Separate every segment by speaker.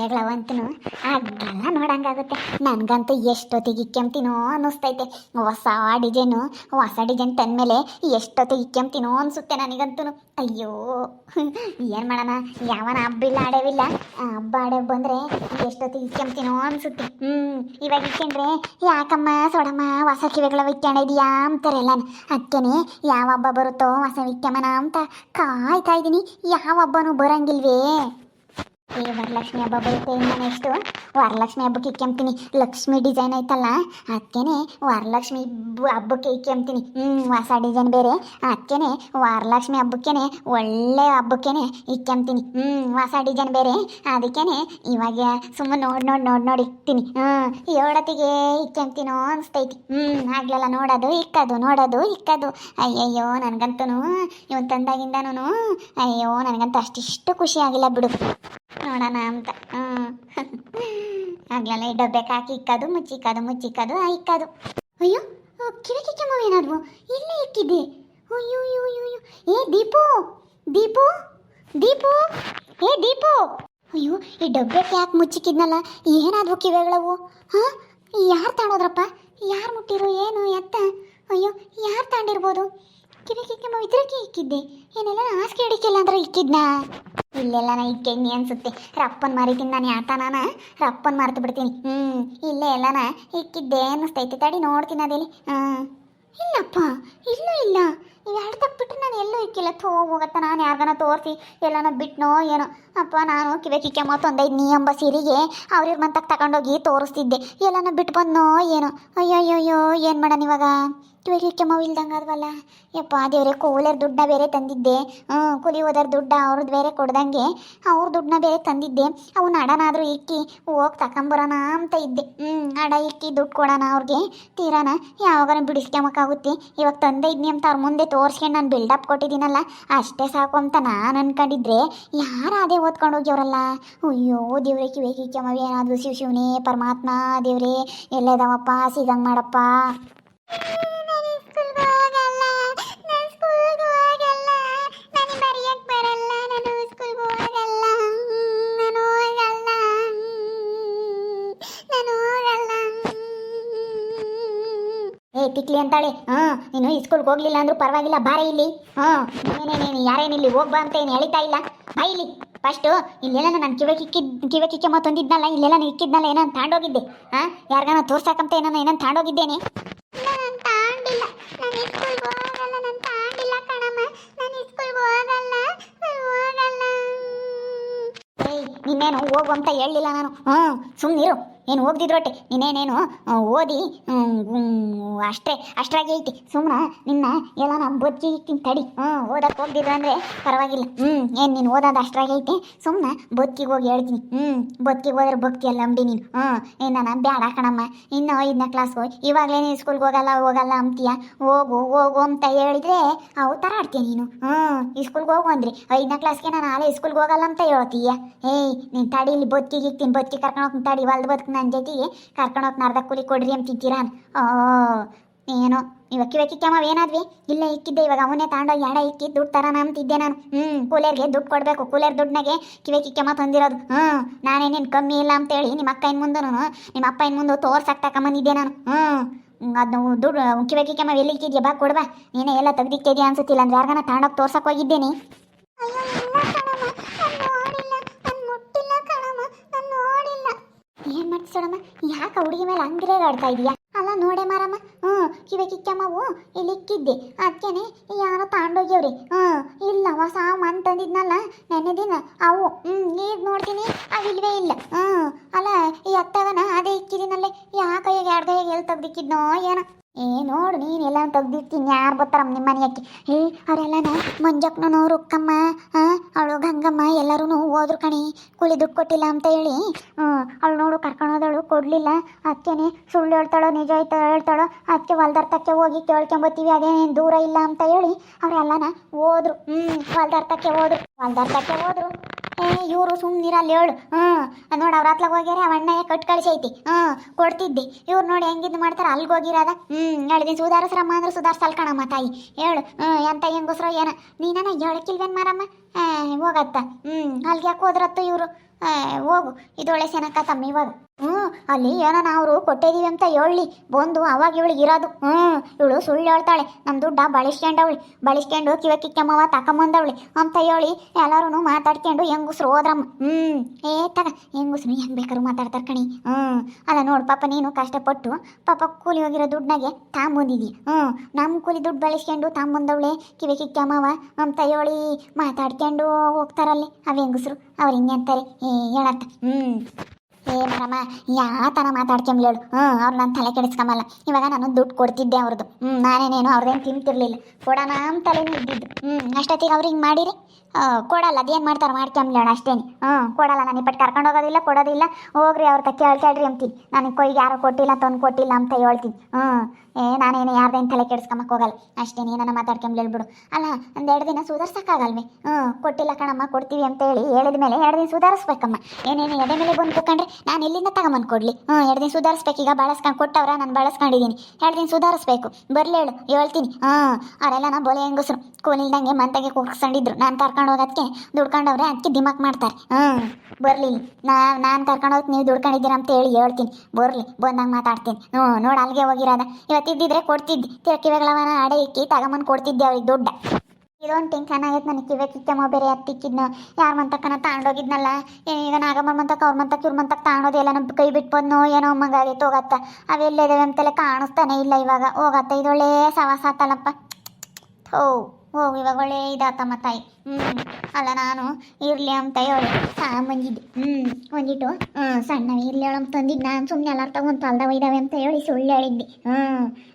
Speaker 1: ಕಿವೆಗಳವಂತನು ಆಗಲ್ಲ ನೋಡಂಗಾಗುತ್ತೆ. ನನಗಂತೂ ಎಷ್ಟೊತ್ತಿಗೆ ಇಕ್ಕೆಂತೀನೋ ಅನ್ನಿಸ್ತೈತೆ. ಹೊಸ ಡಿಸೈನು, ಹೊಸ ಡಿಸೈನ್ ತಂದಮೇಲೆ ಎಷ್ಟೊತ್ತಿಗೆ ಇಕ್ಕೆಂತೀನೋ ಅನಿಸುತ್ತೆ ನನಗಂತೂ. ಅಯ್ಯೋ, ಏನು ಮಾಡೋಣ? ಯಾವನ ಹಬ್ಬ ಇಲ್ಲ ಆಡೋವಿಲ್ಲ ಹಬ್ಬ ಆಡೋ ಬಂದರೆ ಎಷ್ಟೊತ್ತಿಗೆ ಇಕ್ಕೆಂತೀನೋ ಅನಿಸುತ್ತೆ. ಹ್ಞೂ ಇವಾಗ ಇಕ್ಕೊಂಡ್ರೆ ಯಾಕಮ್ಮ ಸೊಡಮ್ಮ, ಹೊಸ ಕಿವೆಗಳ ಇಕ್ಕೊಂಡಿದೀಯಾ ಅಂತಾರೆ ಎಲ್ಲ ಅದಕ್ಕೇನೆ ಯಾವ ಹಬ್ಬ ಬರುತ್ತೋ ಹೊಸ ವಿಕ್ಯಮನ ಅಂತ ಕಾಯ್ತಾ ಇದ್ದೀನಿ. ಯಾವ ಹಬ್ಬನೂ ಬರಂಗಿಲ್ವೇ? ಈ ವರಲಕ್ಷ್ಮಿ ಹಬ್ಬ ಬರುತ್ತೆ ಇನ್ನು ನೆಕ್ಸ್ಟು ವರಲಕ್ಷ್ಮಿ ಹಬ್ಬಕ್ಕೆ ಇಕ್ಕೆಂಬ್ತೀನಿ ಲಕ್ಷ್ಮಿ ಡಿಸೈನ್ ಐತಲ್ಲ ಅದಕ್ಕೇನೆ ವರಲಕ್ಷ್ಮಿ ಹಬ್ಬ- ಹಬ್ಬಕ್ಕೆ ಇಕ್ಕೆಂಬ್ತೀನಿ ಹ್ಞೂ ಹೊಸ ಡಿಸೈನ್ ಬೇರೆ. ಅದಕ್ಕೇನೆ ವರಲಕ್ಷ್ಮಿ ಹಬ್ಬಕ್ಕೇನೆ, ಒಳ್ಳೆ ಹಬ್ಬಕ್ಕೇನೆ ಇಕ್ಕೆಂಬ್ತೀನಿ ಹ್ಞೂ ಹೊಸ ಡಿಸೈನ್ ಬೇರೆ. ಅದಕ್ಕೇನೆ ಇವಾಗ ಸುಮ್ಮನೆ ನೋಡಿ ನೋಡಿ ನೋಡಿ ನೋಡಿ ಇಕ್ತೀನಿ. ಹ್ಞೂ ಏಳತ್ತಿಗೆ ಇಕ್ಕೆಂಬ್ತೀನೋ ಅನಿಸ್ತೈತಿ. ಹ್ಞೂ ಆಗ್ಲೆಲ್ಲ ನೋಡೋದು, ಇಕ್ಕದು ನೋಡೋದು, ಇಕ್ಕದು. ಅಯ್ಯಯ್ಯೋ, ನನಗಂತೂ ಇವನು ತಂದಾಗಿಂದನೂ ಅಯ್ಯೋ ನನಗಂತೂ ಅಷ್ಟಿಷ್ಟು ಖುಷಿ ಆಗಿಲ್ಲ ಬಿಡು. ನೋಡೋಣ ಅಂತ. ಹ್ಞೂ ಆಗ್ಲಲ್ಲ ಈ ಡಬ್ಬೆಗೆ ಹಾಕಿ ಇಕ್ಕದು ಮುಚ್ಚಿಕ್ಕದು ಮುಚ್ಚಿಕ್ಕದು ಇಕ್ಕದು ಅಯ್ಯೋ ಕಿಟಕಿ ಏನಾದ್ವು? ಇಲ್ಲೇ ಇಕ್ಕಿದ್ದೆ. ಅಯ್ಯೋ ಅಯ್ಯೋ ಅಯ್ಯೋ ಅಯ್ಯೋ ಏ, ದೀಪು ದೀಪು ದೀಪು, ಏ, ದೀಪು. ಅಯ್ಯೋ, ಈ ಡಬ್ಬೆಗೆ ಯಾಕೆ ಮುಚ್ಚಿಕ್ಕಿದ್ನಲ್ಲ? ಏನಾದ್ವು ಕಿವೆಗಳವು? ಹಾಂ? ಯಾರು ತಾಣೋದ್ರಪ್ಪ ಯಾರು ಮುಟ್ಟಿರು, ಏನು, ಎತ್ತ? ಅಯ್ಯೋ, ಯಾರು ತಾಂಡಿರ್ಬೋದು? ಕಿವಿ ಕಿಕ್ಕಮ್ಮ ಇದ್ರಕ್ಕೆ ಇಕ್ಕಿದ್ದೆ. ಏನೆಲ್ಲ ಹಾಸಿಗೆ ಹಿಡಿಕಿಲ್ಲ ಅಂದ್ರೆ ಇಕ್ಕಿದ್ನಾ? ಇಲ್ಲೆಲ್ಲ ನಾ ಇಕ್ಕೇನಿ ಅನ್ಸುತ್ತೆ. ರಪ್ಪನ್ ಮಾರಿತೀನಿ ನಾನು ಯಾತನಾನ ರಪ್ಪನ್ ಮಾರ್ತು ಬಿಡ್ತೀನಿ. ಹ್ಞೂ ಇಲ್ಲೇ ಎಲ್ಲನ ಇಕ್ಕಿದ್ದೆ ಅನ್ನಿಸ್ತೈತೆ. ತಡಿ ನೋಡ್ತೀನಿ ಅದೇಲಿ. ಹಾಂ ಇಲ್ಲಪ್ಪ, ಇಲ್ಲ ಇಲ್ಲ. ಇವೆರಡು ತಪ್ಪಿಟ್ರೆ ನಾನು ಎಲ್ಲೂ ಇಕ್ಕಿಲ್ಲ. ಥೋ, ಹೋಗತ್ತ ನಾನು ಯಾರಿಗಾನ ತೋರಿಸಿ, ಎಲ್ಲನ ಬಿಟ್ನೋ ಏನೋ. ಅಪ್ಪ, ನಾನು ಕಿವೆ ಕಿಕ್ಕಮ್ಮ ತಂದೈದು ನೀ ಎಂಬ ಸೀರೆಗೆ ಅವ್ರಿವ್ರ ಮಂತಕ್ಕೆ ತಗೊಂಡೋಗಿ ತೋರಿಸ್ತಿದ್ದೆ. ಎಲ್ಲನ ಬಿಟ್ಟು ಬಂದ್ನೋ ಏನೋ. ಅಯ್ಯೋ ಅಯ್ಯೋ ಏನು ಮಾಡೋಣ ಇವಾಗ ಕಿವೆ ಕಿಕ್ಕಮ್ಮ ಇಲ್ದಂಗೆ ಅದ್ವಲ್ಲ ಯಪ್ಪ, ದೇವ್ರೆ, ಕೂಲರ್ ದುಡ್ಡನ್ನ ಬೇರೆ ತಂದಿದ್ದೆ. ಹ್ಞೂ ಕೂಲಿ ಓದರ್ ದುಡ್ಡ ಅವ್ರದ್ದು ಬೇರೆ ಕೊಡ್ದಂಗೆ ಅವ್ರ ದುಡ್ಡನ್ನ ಬೇರೆ ತಂದಿದ್ದೆ. ಅವನ್ನ ಅಡನಾದರೂ ಇಕ್ಕಿ, ಹೋಗಿ ತಕೊಂಬರೋಣ ಅಂತ ಇದ್ದೆ. ಹ್ಞೂ ಅಡ ಇಕ್ಕಿ, ದುಡ್ಡು ಕೊಡೋಣ ಅವ್ರಿಗೆ. ತೀರಾನ ಯಾವಾಗಾರ ಬಿಡಿಸ್ಕೊಂಬಕ್ಕಾಗುತ್ತೆ ಇವಾಗ ತಂದೆ ಇದ್ನಿ ಅಂತ ಅವ್ರ ಮುಂದೆ ತೋರಿಸ್ಕೊಂಡು ನಾನು ಬಿಲ್ಡಪ್ ಕೊಟ್ಟಿದ್ದೀನಲ್ಲ, ಅಷ್ಟೇ ಸಾಕು ಅಂತ ನಾನು ಅನ್ಕೊಂಡಿದ್ರೆ ಅದೇ ಓದ್ಕೊಂಡು ಹೋಗ್ಯವ್ರಲ್ಲ? ಅಯ್ಯೋ, ದೇವ್ರೆ ಕಿವಿ ಕಿಕ್ಕಮ್ಮವೇ ಏನಾದರೂ ಶಿವ ಶಿವನೇ, ಪರಮಾತ್ಮ, ದೇವ್ರೆ, ಎಲ್ಲದವಪ್ಪ, ಸಿಗಂಗೆ ಮಾಡಪ್ಪ. ತಿಕ್ಲಿ ಅಂತಾಳೆ. ಹಾ ನೀನು ಸ್ಕೂಲ್ಗೆ ಹೋಗ್ಲಿಲ್ಲ ಅಂದ್ರೂ ಪರವಾಗಿಲ್ಲ ಬಾರೆ ಇಲ್ಲಿ. ಹಾ ನೀನೇನೇನು ಯಾರೇನಿಲ್ಲಿ ಹೋಗ್ಬಾ ಅಂತ ಏನು ಹೇಳಿತಾ ಇಲ್ಲ. ಬಾ ಇಲ್ಲಿ. ಫಸ್ಟು ಇಲ್ಲೆಲ್ಲ ನಾನು ಕಿವೆ ಕಿಕ್ಕಿದ್ ಕಿವೆ ಕಿಕ್ಕಮ್ಮ ತಂದಿದ್ನಲ್ಲ ಇಲ್ಲೆಲ್ಲ ನಾನು ಇಕ್ಕಿದ್ನಲ್ಲ ಏನೋ ತಾಂಡೋಗಿದ್ದೆ? ಹಾ ಯಾರಿಗಾನ ತೋರ್ಸಕ್ಕಂತ ಏನೋ ಏನೋ ತಾಂಡೋಗಿದ್ದೇನೆ? ನಿನ್ನೇನು ಹೋಗು ಅಂತ ಹೇಳಲಿಲ್ಲ ನಾನು. ಹ್ಞೂ ಸುಮ್ಮನಿರು ಏನು ಹೋಗ್ದಿದ್ರೊಟ್ಟೆ ನೀನೇನೇನು ಆ, ಓದಿ ಅಷ್ಟೇ ಅಷ್ಟ್ರಾಗಿ ಐತಿ. ಸುಮ್ಮನೆ ನಿನ್ನ ಎಲ್ಲ ನಾ ಬದುಕಿ ಇಕ್ತೀನಿ ತಡಿ. ಹ್ಞೂ ಓದಕ್ಕೆ ಹೋಗ್ದಿದ್ರು ಅಂದರೆ ಪರವಾಗಿಲ್ಲ. ಹ್ಞೂ ಏನು ನೀನು ಓದೋದು ಅಷ್ಟ್ರಾಗಿ ಐತಿ? ಸುಮ್ಮನೆ ಬೊತ್ತಿಗೆ ಹೋಗಿ ಹೇಳ್ತೀನಿ. ಹ್ಞೂ ಬದುಕಿಗೆ ಹೋದ್ರೆ ಬೊಕ್ಕಿ ಎಲ್ಲ ಅಂಬಿ ನೀನು. ಹ್ಞೂ ಏನು ನಾನು ಬ್ಯಾಡ ಕಣಮ್ಮ. ಇನ್ನು ಐದನೇ ಕ್ಲಾಸ್ ಹೋಗಿ ಇವಾಗಲೇ ನೀನು ಸ್ಕೂಲ್ಗೆ ಹೋಗಲ್ಲ ಹೋಗಲ್ಲ ಅಂತೀಯ ಹೋಗು ಹೋಗು ಅಂತ ಹೇಳಿದ್ರೆ ಅವು ಥರ ಆಡ್ತೀಯ ನೀನು. ಹ್ಞೂ ಈ ಸ್ಕೂಲ್ಗೆ ಹೋಗು ಅಂದ್ರಿ. ಐದನೇ ಕ್ಲಾಸ್ಗೆ ನಾನು ಆಲೇ ಸ್ಕೂಲ್ಗೆ ಹೋಗಲ್ಲ ಅಂತ ಹೇಳ್ತೀಯ? ಏಯ್ ನೀನು ತಡಿ ಇಲ್ಲಿ ಬೊತ್ತಿಗೆ ಇಕ್ತೀನಿ ಬೊತ್ತಿಗೆ ಕರ್ಕೊಂಡು ಹೋಗ್ತೀನಿ ತಡಿ ಹೊಲ್ದು ಬದುಕು ನನ್ನ ಜೊತೆಗೆ ಕರ್ಕೊಂಡು ಹೋಗಿ ಅರ್ಧ ಕೂಲಿ ಕೊಡ್ರಿ ಅಂತಿದ್ದೀರಾ? ಓ, ಏನೋ ಇವಾಗ ಕಿವೆ ಕಿಕ್ಕಮ್ಮ ಏನಾದ್ವಿ? ಇಲ್ಲೇ ಇಕ್ಕಿದ್ದೆ, ಇವಾಗ ಅವನೇ ತಗೊಂಡೋಗಿ ಎಡ ಇಕ್ಕಿ ದುಡ್ಡು ತರೋಣ ಅಂತಿದ್ದೆ ನಾನು. ಹ್ಞೂ ಕೂಲರ್ಗೆ ದುಡ್ಡು ಕೊಡಬೇಕು, ಕೂಲರ್ ದುಡ್ಡಿನಾಗೆ ಕಿವೆ ಕಿಕ್ಕಮ್ಮ ತಂದಿರೋದು. ಹ್ಞೂ ನಾನೇನೇನು ಕಮ್ಮಿ ಇಲ್ಲ ಅಂತೇಳಿ ನಿಮ್ಮ ಅಕ್ಕ ಇನ್ ಮುಂದೂ ನಿಮ್ಮ ಅಪ್ಪ ಇನ್ ಮುಂದೆ ತೋರ್ಸಕ್ಕೆ ತಗೊಂಬಂದಿದ್ದೆ ನಾನು. ಹ್ಞೂ ಅದು ದುಡ್ಡು ಕಿವೆ ಕಿಕ್ಕಮ್ಮ ಎಲ್ಲಿ ಇಕ್ಕಿದ್ಯಾ ಬಾ ಕೊಡ್ಬಾ ನೀನೇ ಎಲ್ಲ ತೆಗ್ದಿಕ್ಕಿದ್ಯಾ ಅನ್ಸುತ್ತಿಲ್ಲ ಅಂದ್ರೆ ಯಾರ್ಗಾನ ತಗೊಂಡೋಗಿ ತೋರ್ಸಕ್ಕೆ ಹೋಗಿದ್ದೇನೆ ಏನ್ ಮಾಡ್ತಿಸೋಣಮ್ಮ ಯಾಕೆ ಹುಡುಗಿ ಮೇಲೆ ಹಂಗಿರೇ ಆಡ್ತಾ ಇದೀಯಾ? ಅಲ್ಲ ನೋಡೆ ಮಾರಮ್ಮ. ಹ್ಞೂ ಕಿವೆ ಕಿಕ್ಕಮ್ಮವು ಇಲ್ಲಿ ಇಕ್ಕಿದ್ದೆ. ಅದಕ್ಕೇನೆ ಯಾರೋ ತಾಂಡೋಗ್ಯವ್ರಿ ಹ್ಞೂ ಇಲ್ಲ, ಹೊಸ ಮನ್ ತಂದಿದ್ನಲ್ಲ ನೆನ್ನೆ ದಿನ. ಅವು ಹ್ಞೂ ಈಗ ನೋಡ್ತೀನಿ. ಅವು ಇಲ್ವೇ ಇಲ್ಲ. ಹ್ಞೂ ಅಲ್ಲ, ಈ ಅತ್ತಗನ ಅದೇ ಇಕ್ಕಿದಿನಲ್ಲೇ. ಯಾಕೆ ಈಗ ಎರಡು ಹೇಗೆ ಎಲ್ಲಿ ತೆಗ್ದಿಕ್ಕಿದ್ನೋ ಏನೋ. ಏ, ನೋಡು, ನೀನು ಎಲ್ಲ ತೆಗ್ದಿರ್ತೀನಿ, ಯಾರು ಬರ್ತಾರ ನಿಮ್ಮ ಮನೆಯಕ್ಕೆ ಹೇ ಅವರೆಲ್ಲನ ಮಂಜಪ್ಪನೂ ರುಕ್ಕಮ್ಮ ಅವಳು ಗಂಗಮ್ಮ ಎಲ್ಲರೂ ಹೋದ್ರು ಕಣಿ ಕೂಲಿ ದುಡ್ಡು ಕೊಟ್ಟಿಲ್ಲ ಅಂತ ಹೇಳಿ. ಅವಳು ನೋಡು ಕರ್ಕೊಂಡೋದಳು ಕೊಡಲಿಲ್ಲ. ಅದಕ್ಕೇನೆ ಸುಳ್ಳು ಹೇಳ್ತಾಳೋ, ನಿಜ ಆಯ್ತಾ ಹೇಳ್ತಾಳೋ ಅದಕ್ಕೆ ಹೊಲ್ದರ್ತಕ್ಕೆ ಹೋಗಿ ಕೇಳ್ಕೊಂಬತ್ತೀವಿ ಅದೇನೇನು ದೂರ ಇಲ್ಲ ಅಂತ ಹೇಳಿ ಅವರೆಲ್ಲನ ಹೋದ್ರು. ಹ್ಞೂ ಹೊಲ್ದರ್ತಕ್ಕೆ ಹೋದ್ರು. ಹೊಲ್ದರ್ತಕ್ಕೆ ಹೋದ್ರು. ಇವರು ಸುಮ್ಮನಿರಲ್ಲಿ ಹೇಳು. ಹ್ಞೂ ನೋಡಿ ಅವ್ರ ಹತ್ಲಾಗ ಹೋಗ್ಯಾರ, ಅವ ಅಣ್ಣ ಕಟ್ ಕಳಿಸೈತಿ. ಹ್ಞೂ ಕೊಡ್ತಿದ್ದೆ. ಇವ್ರು ನೋಡಿ ಹೆಂಗಿದ್ದು ಮಾಡ್ತಾರೆ ಅಲ್ಲಿಗೆ ಹೋಗಿರೋದ. ಹ್ಞೂ ಹೇಳಿದೀನಿ ಸುಧಾರಿಸ್ರಮ್ಮ ಅಂದ್ರೆ ಸುಧಾರಿಸಲ್ ಕಣಮ್ಮ ತಾಯಿ. ಹೇಳು ಹ್ಞೂ ಎಂತ ಹೆಂಗಸ್ರೋ ಏನ? ನೀನ ಹೇಳಕ್ಕಿಲ್ವೇನು ಮಾರಮ್ಮ? ಹೋಗತ್ತ. ಹ್ಞೂ ಅಲ್ಲಿಗೆ ಯಾಕೆ ಹೋದ್ರತ್ತು ಇವರು? ಹೋಗು. ಇದೊಳ್ಳೆ ಸೆನಕತ್ತಮ್ಮ ಇವಾಗ ಹ್ಞೂ ಅಲ್ಲಿ ಏನೋ ನಾವು ಕೊಟ್ಟಿದೀವಿ ಅಂತ ಹೇಳಿ ಬಂದು ಅವಾಗ ಇವಳಿಗೆ ಇರೋದು. ಹ್ಞೂ ಇವಳು ಸುಳ್ಳು ಹೇಳ್ತಾಳೆ. ನಮ್ಮ ದುಡ್ಡ ಬಳಸ್ಕೊಂಡವಳಿ ಬಳಸ್ಕೊಂಡು ಕಿವ ಕಿಕ್ಕಮ್ಮವ ತಕೊಂಬಂದವಳಿ ಅಂತ ಹೇಳಿ ಎಲ್ಲರೂ ಮಾತಾಡ್ಕೊಂಡು ಹೆಂಗುಸ್ರು ಹೋದ್ರಮ್ಮ. ಹ್ಞೂ ಏ ತಗ, ಹೆಂಗುಸ್ರು ಹೆಂಗೆ ಬೇಕಾದ್ರೂ ಮಾತಾಡ್ತಾರೆ ಕಣಿ. ಹ್ಞೂ ಅಲ್ಲ ನೋಡು ಪಾಪ ನೀನು ಕಷ್ಟಪಟ್ಟು ಪಾಪ ಕೂಲಿ ಹೋಗಿರೋ ದುಡ್ಡಾಗೆ ತಾಂಬಂದಿದ್ದಿ ಹ್ಞೂ ನಮ್ಮ ಕೂಲಿ ದುಡ್ಡು ಬಳಸ್ಕೊಂಡು ತಾಂಬಂದವಳೆ ಕಿವಿ ಕಿಕ್ಕಮ್ಮವ ಅಂತ ಹೇಳಿ ಮಾತಾಡ್ಕೊಂಡು ಹೋಗ್ತಾರಲ್ಲಿ. ಅವ ಹೆಂಗುಸ್ರು, ಅವ್ರು ಹಿಂಗೆ ಅಂತಾರೆ? ಏ ಹೇಳತ್ತ. ಹ್ಞೂ ಏ ಮರಮ್ಮ ಯಾತನ ಥರ ಹೇಳು. ಹ್ಞೂ ಅವ್ರು ನಾನು ತಲೆ ಕೆಡಿಸ್ಕೊಂಬಲ್ಲ. ಇವಾಗ ನಾನು ದುಡ್ಡು ಕೊಡ್ತಿದ್ದೆ ಅವ್ರದ್ದು ಹ್ಞೂ ನಾನೇನೇನು ಅವ್ರದ್ದೇನು ತಿಂತಿರ್ಲಿಲ್ಲ. ಕೊಡೋಣ ಅಂತಲೇ ಇದ್ದಿದ್ದು ಹ್ಞೂ ಅಷ್ಟೊತ್ತಿಗೆ ಅವ್ರು ಹಿಂಗೆ ಮಾಡಿರಿ? ಕೊಡಲ್ಲ ಅದೇನು ಮಾಡ್ತಾರೆ? ಮಾಡ್ಕೊಂಬ್ಲೋಣ ಅಷ್ಟೇನೆ ಹ್ಞೂ ಕೊಡಲ್ಲ, ನಾನು ಇಪ್ಪಟ್ಟು ಕರ್ಕೊಂಡು ಹೋಗೋದಿಲ್ಲ, ಕೊಡೋದಿಲ್ಲ. ಹೋಗ್ರಿ, ಅವ್ರ ತಕ್ಕ ಕೇಳ್ಕೇಳ್ರಿ ಅಂತೀನಿ ನನಗೆ ಕೊಯ್ಗೆ ಯಾರು ಕೊಟ್ಟಿಲ್ಲ, ತಂದು ಕೊಟ್ಟಿಲ್ಲ ಅಂತ ಹೇಳ್ತೀನಿ. ಹ್ಞೂ ಏ, ನಾನೇನು ಯಾರ್ದೇನು ತಲೆ ಕೆಡಿಸ್ಕೊಂಬಕ್ಕೆ ಹೋಗಲ್ಲ. ಅಷ್ಟೇ ಏನನ್ನ ಮಾತಾಡ್ಕೊಂಬ್ಲಿ ಹೇಳ್ಬಿಡು ಅಲ್ಲ ಒಂದೆರಡು ದಿನ ಸುಧಾರ್ಸಕ್ಕಾಗಲ್ವೇ? ಹ್ಞೂ ಕೊಟ್ಟಿಲ್ಲ ಕಣಮ್ಮ, ಕೊಡ್ತೀವಿ ಅಂತ ಹೇಳಿ ಹೇಳಿದ ಮೇಲೆ ಎರಡು ದಿನ ಸುಧಾರಿಸ್ಬೇಕಮ್ಮ. ಏನೇನು ಎದೆ ಮೇಲೆ ಬಂದು ಕೂತ್ಕೊಂಡ್ರೆ ನಾನು ಎಲ್ಲಿಂದ ತಗೊಂಬಂದು ಕೊಡಲಿ. ಹ್ಞೂ ಎರಡು ದಿನ ಸುಧಾರಿಸ್ಬೇಕು, ಈಗ ಬಳಸ್ಕೊಂಡು ಕೊಟ್ಟವ್ರ ನಾನು ಬಳಸ್ಕೊಂಡಿದ್ದೀನಿ ಎರಡು ದಿನ ಸುಧಾರಿಸ್ಬೇಕು. ಬರಲಿ ಹೇಳು, ಹೇಳ್ತೀನಿ. ಹ್ಞೂ ಅವರೆಲ್ಲ ನಾ ಬೋಲೆ ಹೆಂಗಸ್ರು. ಕೂಲಿಲ್ದಂಗೆ ಮಂತಾಗೆ ಕೂರ್ಸ್ಕೊಂಡಿದ್ರು. ನಾನು ಕರ್ಕೊಂಡು ಹೋಗೋದಕ್ಕೆ ದುಡ್ಕೊಂಡವ್ರೆ ಅದಕ್ಕೆ ದಿಮಾಕ್ ಮಾಡ್ತಾರೆ. ಹ್ಞೂ ಬರಲಿ. ನಾ, ನಾನು ಕರ್ಕೊಂಡು ಹೋಗಿ ನೀವು ದುಡ್ಕೊಂಡಿದ್ದೀರ ಅಂತ ಹೇಳಿ ಹೇಳ್ತೀನಿ. ಬರಲಿ, ಬಂದಂಗೆ ಮಾತಾಡ್ತೀನಿ. ಹ್ಞೂ ನೋಡಿ ಅಲ್ಲಿಗೆ ಹೋಗಿರೋದ. ಇವತ್ತಿದ್ದಿದ್ರೆ ಕೊಡ್ತಿದ್ದೆ. ತಿರ್ಕಿವೆಗಳವನ ಅಡೆ ಇಕ್ಕಿ ತಗೊಂಬಂದು ಕೊಡ್ತಿದ್ದೆ ಅವ್ರಿಗೆ ದುಡ್ಡ. ಇದೊಂದು ಟೆನ್ಷನ್ ಆಗೈತೆ ನನಗೆ ಕಿವೆ ಕಿಕ್ಕಮ್ಮ ಬೇರೆ ಹತ್ತಿಕ್ಕಿದ್ನ ಯಾರು ಮಂತಕ್ಕನ ತಗೊಂಡೋಗಿದ್ನಲ್ಲ ಈಗ ನಾಗಮ್ಮ ಮಂತಕ್ಕೆ, ಅವ್ರ ಮಂತಕ್ಕೆ, ಇವ್ರ ಮಂತಕ್ಕೆ ತಗೊಂಡೋದೆಲ್ಲ ನಮ್ಮ ಕೈ ಬಿಟ್ಬೋದ್ನೋ ಏನೋ ಅಮ್ಮಂಗಾಗೈತೆ ಹೋಗತ್ತ ಅವೆಲ್ಲಿದ್ದಾವೆ ಅಂತೆಲ್ಲ ಕಾಣಿಸ್ತಾನೆ ಇಲ್ಲ ಇವಾಗ. ಹೋಗತ್ತ ಇದೊಳ್ಳೆ ಸವಾಸ ಆತಲ್ಲಪ್ಪ. ಹೋ ಹೋಗು ಇವಾಗ ಒಳ್ಳೆ ಇದಾತಮ್ಮ ತಾಯಿ. ಹ್ಞೂ ಅಲ್ಲ ನಾನು ಇರಲಿ ಅಂತ ಹೇಳಿ ಬಂದಿದ್ದೆ. ಹ್ಞೂ ಒಂದಿಟ್ಟು ಹ್ಞೂ ಸಣ್ಣ ಇರ್ಲಿ ಹೇಳಮ್ ತಂದಿದ್ದು. ನಾನು ಸುಮ್ಮನೆ ಎಲ್ಲಾರು ತಗೊಂಡು ತಲ್ದವ ಇದ್ದಾವೆ ಅಂತ ಹೇಳಿ ಸುಳ್ಳು ಹೇಳಿದ್ದೆ. ಹ್ಞೂ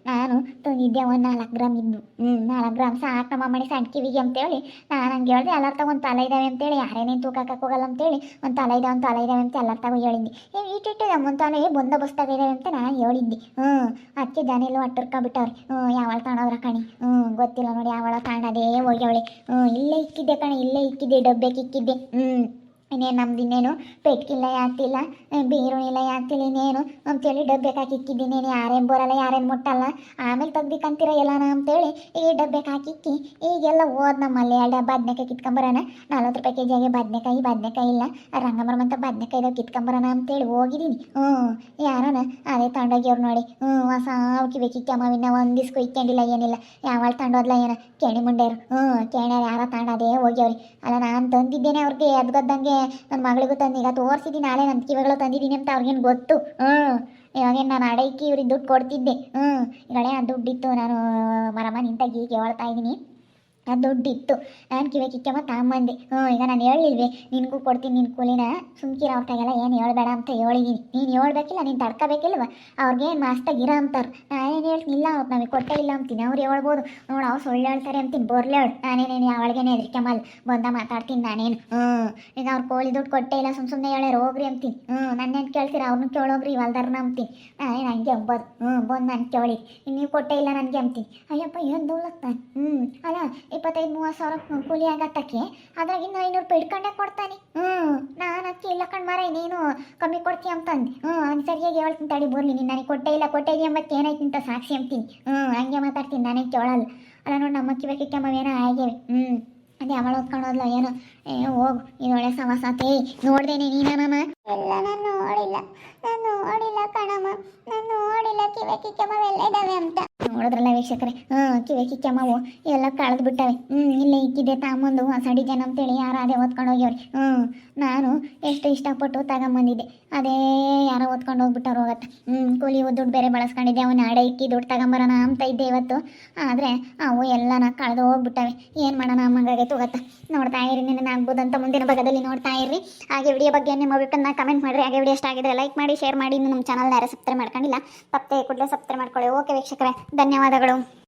Speaker 1: ನಾನು ತಂದಿದ್ದೆ ಒಂದು ನಾಲ್ಕು ಗ್ರಾಮ್ ಇದ್ದು ಹ್ಞೂ ನಾಲ್ಕು ಗ್ರಾಮ್ ಸಾಕು ನಮ್ಮ ಮಾಡಿ ಸಣ್ಣ ಕಿವಿಗೆ ಅಂತೇಳಿ ನಾನು ಹಂಗೆ ಹೇಳ್ದೆ ಎಲ್ಲಾರು ತಗೊಂಡು ತಲೆ ಇದ್ದಾವೆ ಅಂತೇಳಿ ಯಾರೇನೇನು ತೂಕಕ್ಕೆ ಹೋಗಲ್ಲ ಅಂತೇಳಿ ಒಂದು ತಲೆ ಇದಾವೆ ಒಂದು ತಲೆ ಇದ್ದಾವೆ ಅಂತ ಎಲ್ಲಾರು ತಗೋ ಹೇಳಿದ್ದೆ. ಏನು ಇಟ್ಟಿಟ್ಟು ತಲೆ ಬಂದೋಬಸ್ತಾಗ ಇದ್ದಾವೆ ಅಂತ ನಾನು ಹೇಳಿದ್ದೆ. ಹ್ಞೂ ಅದಕ್ಕೆ ಜನ ಎಲ್ಲೋ ಹ್ಞೂ ಯಾವಳ ತಾಣೋದ್ರ ಕಣಿ. ಹ್ಞೂ ಗೊತ್ತಿಲ್ಲ ನೋಡಿ ಯಾವಳ ತಾಣದೇ ಹೋಗ್ಯವಳೆ. ಹ್ಞೂ ಇಲ್ಲೇ ಇಕ್ಕಿದ್ದೆ ಕಣೆ ಇಲ್ಲೇ ಇಕ್ಕಿದ್ದೆ ಡಬ್ಬೆಗೆ ಇಕ್ಕಿದ್ದೆ. ಹ್ಞೂ ಇನ್ನೇನು ನಮ್ದು ಇನ್ನೇನು ಪೆಟ್ಕಿಲ್ಲ ಯಾತಿಲ್ಲ ಬೀರು ಇಲ್ಲ ಯಾತಿಲ್ಲ ಇನ್ನೇನು ಅಂತೇಳಿ ಡಬ್ಬೆಗೆ ಹಾಕಿ ಇಕ್ಕಿದ್ದೀನೇನು ಯಾರೇನು ಬರಲ್ಲ ಯಾರೇನು ಮುಟ್ಟಲ್ಲ. ಆಮೇಲೆ ತೆಗ್ದಿಕ್ಕಂತೀರ ಎಲ್ಲಾನ ಅಂತೇಳಿ ಈ ಡಬ್ಬೆಗೆ ಹಾಕಿ ಇಕ್ಕಿ. ಈಗೆಲ್ಲ ಓದ್ ನಮ್ಮಲ್ಲಿ ಎರಡು ಬದ್ನೆಕಾಯಿ ಕಿತ್ಕೊಂಬರೋಣ ನಲ್ವತ್ತು ರೂಪಾಯಿ ಕೆ ಜಿಯಾಗೆ ಬದ್ನೆಕಾಯಿ ಬದ್ನೆಕಾಯಿ ಇಲ್ಲ. ರಂಗಮರಂ ಅಂತ ಬದ್ನೆಕಾಯಿ ಕಿತ್ಕೊಂಬರೋಣ ಅಂತೇಳಿ ಹೋಗಿದ್ದೀನಿ ಹ್ಞೂ, ಯಾರನ? ಅದೇ ತಂಡೋಗ್ಯವ್ರು ನೋಡಿ. ಹ್ಞೂ, ಹೊಸ ಕಿವಿ ಕಿಕ್ಕಮ್ಮವಿನ ಒಂದು ದಿವ್ಸ ಇಕ್ಕೊಂಡಿಲ್ಲ, ಏನಿಲ್ಲ. ಯಾವಾಗ ತಂಡೋದ್ಲ ಏನ? ಕೇಣಿ ಮುಂಡೆಯರು ಹ್ಞೂ, ಕೇಣ್ಯಾರು ಯಾರ ಅದೇ ಹೋಗ್ಯವ್ರಿ. ಅಲ್ಲ, ನಾನು ತಂದಿದ್ದೇನೆ ಅವ್ರಿಗೆ ಅದ್ಗದ್ದಂಗೆ ನನ್ನ ಮಗಳಿಗೂ ತಂದು ಈಗ ತೋರಿಸಿದ್ದೀನಿ ನಾಳೆ ನನ್ನ ಕಿವಿಗಳು ತಂದಿದ್ದೀನಿ ಅಂತ ಅವ್ರಿಗೇನು ಗೊತ್ತು? ಹ್ಞೂ. ಇವಾಗೇನು ನಾನು ಅಡೈಕಿ ಇವ್ರಿಗೆ ದುಡ್ಡು ಕೊಡ್ತಿದ್ದೆ. ಹ್ಞೂ. ಈಗಳೆ ಆ ದುಡ್ಡಿತ್ತು, ನಾನು ಮರಮ ನಿಂತಾಗಿ ಹೇಳ್ತಾ ಇದ್ದೀನಿ. ಆ ದುಡ್ಡಿತ್ತು. ನಾನು ಕಿವೆ ಕಿಕ್ಕಮ್ಮ ತಗೊಂಬಂದೆ ಹ್ಞೂ, ಈಗ ನಾನು ಹೇಳಿಲ್ವೇ, ನಿನಗೂ ಕೊಡ್ತೀನಿ ನಿನ್ನ ಕೂಲಿನ. ಸುಮ್ಕಿರ ಅವ್ರ ಕೈಗೆಲ್ಲ ಏನು ಹೇಳ್ಬೇಡ ಅಂತ ಹೇಳಿದ್ದೀನಿ ನೀನು ಹೇಳ್ಬೇಕಿಲ್ಲ, ನೀನು ತಡ್ಕೋಬೇಕಿಲ್ವ? ಅವ್ರಿಗೆ ಏನು ಮಸ್ತಾಗಿ ಇರೋ ಅಂತಾರೆ. ನಾನೇನು ಹೇಳ್ತೀನಿಲ್ಲ ಅವ್ರು ನಮಗೆ ಕೊಟ್ಟೇ ಇಲ್ಲ ಅಂತೀನಿ. ಅವ್ರು ಹೇಳ್ಬೋದು. ನೋಡು, ಅವ್ರು ಸುಳ್ಳು ಹೇಳ್ತಾರೆ ಅಂತೀನಿ. ಬರ್ಲಿ ಹೇಳು. ನಾನೇನೇನು ಅವಳಿಗೇನೆ ಹೆದರಿಕೆಮಲ್ ಬಂದ ಮಾತಾಡ್ತೀನಿ ನಾನೇನು ಹ್ಞೂ, ಈಗ ಅವ್ರು ಕೋಳಿ ದುಡ್ಡು ಕೊಟ್ಟೇ ಇಲ್ಲ ಸುಮ್ಮ ಸುಮ್ಮನೆ ಹೇಳ್ಯಾರ, ಹೋಗ್ರಿ ಅಂತೀನಿ. ಹ್ಞೂ ನನ್ನೇನು ಕೇಳ್ತೀರ ಅವ್ರನ್ನ ಕೇಳೋಗ್ರಿ ಹೊಲ್ದಾರನ ಅಂತೀನಿ. ನಾನೇನು ಹಂಗೆ ಅಂಬೋದು. ಹ್ಞೂ, ಬಂದು ನಾನು ಕೇಳಿ. ನೀವು ಕೊಟ್ಟೇ ಇಲ್ಲ ನನಗೆ ಅಂತೀನಿ. ಅಯ್ಯಪ್ಪ, ಏನು ದೌಲತ್ತ ಹ್ಞೂ, ಅಲ್ಲ ಇಪ್ಪತ್ತೈದು, ಮೂವತ್ತು ಸಾವಿರ ಕೂಲಿ ಆಗತ್ತಕ್ಕೆ. ಅದ್ರಾಗ ಇನ್ನು ಐನೂರು ರೂಪಾಯಿ ಇಟ್ಕೊಂಡೆ ಕೊಡ್ತಾನೆ. ಹ್ಞೂ ನಾನು ಅಕ್ಕಿ ಇಲ್ಲ ಕಣ್ ಮಾರ ನೀನು ಕಮ್ಮಿ ಕೊಡ್ತೀಯ ಅಂತಂದು. ಹ್ಞೂ ಅವ್ನು ಸರಿಯಾಗಿ ಹೇಳ್ತೀನಿ ತಡಿ, ಬರ್ಲಿ. ನೀನು ನನಗೆ ಕೊಟ್ಟೆ ಇಲ್ಲ, ಕೊಟ್ಟೆ ಇದೆಯಾ ಮತ್ತೆ ಏನಾಯ್ತು ಅಂತ ಸಾಕ್ಷಿ ಅಂತೀನಿ ಹ್ಞೂ ಹಂಗೆ ಮಾತಾಡ್ತೀನಿ ನಾನೇ ಕೇಳಲ್ಲ. ಅಲ್ಲ ನೋಡಿ ಬೇಕಿಕ್ಕೆ ಏನೋ ಆಗ್ಯಾವೆ. ಹ್ಞೂ ಅದೇ ಅವಳ ಓದ್ಕೊಂಡೋದ್ಲ ಏನು. ಏ, ಹೋಗು. ಇದೊಳ್ಳೆ ಸವಾಸತೆ ನೋಡ್ದೇನೆ ನೀನ ನಾನು ಎಲ್ಲ ನಾನು ನೋಡಿಲ್ಲ. ನಾನು ನೋಡಿಲ್ಲ ಕಣಮ್ಮ. ನಾನು ನೋಡಿಲ್ಲ ಕಿವ ಕಿಕ್ಕಮ್ಮ ಎಲ್ಲ ಇದಾವೆ ಅಂತ. ನೋಡಿದ್ರಲ್ಲ ವೀಕ್ಷಕರೇ. ಹ್ಞೂ ಕಿವೆ ಮಾವು ಎಲ್ಲ ಕಳೆದು ಬಿಟ್ಟವೆ. ಹ್ಞೂ ಇಲ್ಲೇ ಇಕ್ಕಿದ್ದೆ ತಾಂಬಂದು ಹೊಸ ಅಂತ ಅಂತೇಳಿ ಯಾರು ಅದೇ ಓದ್ಕೊಂಡು ಹೋಗ್ಯವ್ರಿ. ಹ್ಞೂ ನಾನು ಎಷ್ಟು ಇಷ್ಟಪಟ್ಟು ತಗೊಂಬಂದಿದ್ದೆ. ಅದೇ ಯಾರೋ ಓದ್ಕೊಂಡು ಹೋಗ್ಬಿಟ್ಟವ್ರು ಹೋಗತ್ತೆ. ಹ್ಞೂ ಕೂಲಿ ದುಡ್ಡು ಬೇರೆ ಬಳಸ್ಕೊಂಡಿದ್ದೆ. ಅವನ ಅಡೆ ಇಕ್ಕಿ ದುಡ್ಡು ತಗೊಂಬರೋಣ ಅಂತ ಇದ್ದೆ ಇವತ್ತು. ಆದರೆ ಅವು ಎಲ್ಲನ ಕಳೆದು ಹೋಗ್ಬಿಟ್ಟವೆ. ಏನು ಮಾಡೋಣ ಅಮ್ಮಂಗಾಗೆ ಹೋಗತ್ತೆ ನೋಡ್ತಾ ಇರಿ, ನಿನ್ನ ಆಗ್ಬೋದಂತ ಮುಂದಿನ ಭಾಗದಲ್ಲಿ ನೋಡ್ತಾ ಇರ್ರಿ. ಹಾಗೆ ವಿಡಿಯೋ ಬಗ್ಗೆ ನಿಮ್ಮ ಅಭಿಪ್ರಾಯನ ಕಮೆಂಟ್ ಮಾಡಿರಿ. ಹಾಗೆ ವಿಡಿಯೋ ಇಷ್ಟ ಆಗಿದ್ರೆ ಲೈಕ್ ಮಾಡಿ ಶೇರ್ ಮಾಡಿ. ಇನ್ನು ನಮ್ಮ ಚಾನಲ್ನ ಯಾರು ಸಬ್ಸ್ಕ್ರೈಬ್ ಮಾಡ್ಕೊಂಡಿಲ್ಲ ತಪ್ಪೇ ಕೂಡಲೇ ಸಬ್ಸ್ಕ್ರೈಬ್ ಮಾಡ್ಕೊಳ್ಳಿ. ಓಕೆ ವೀಕ್ಷಕರೇ ಧನ್ಯವಾದಗಳು.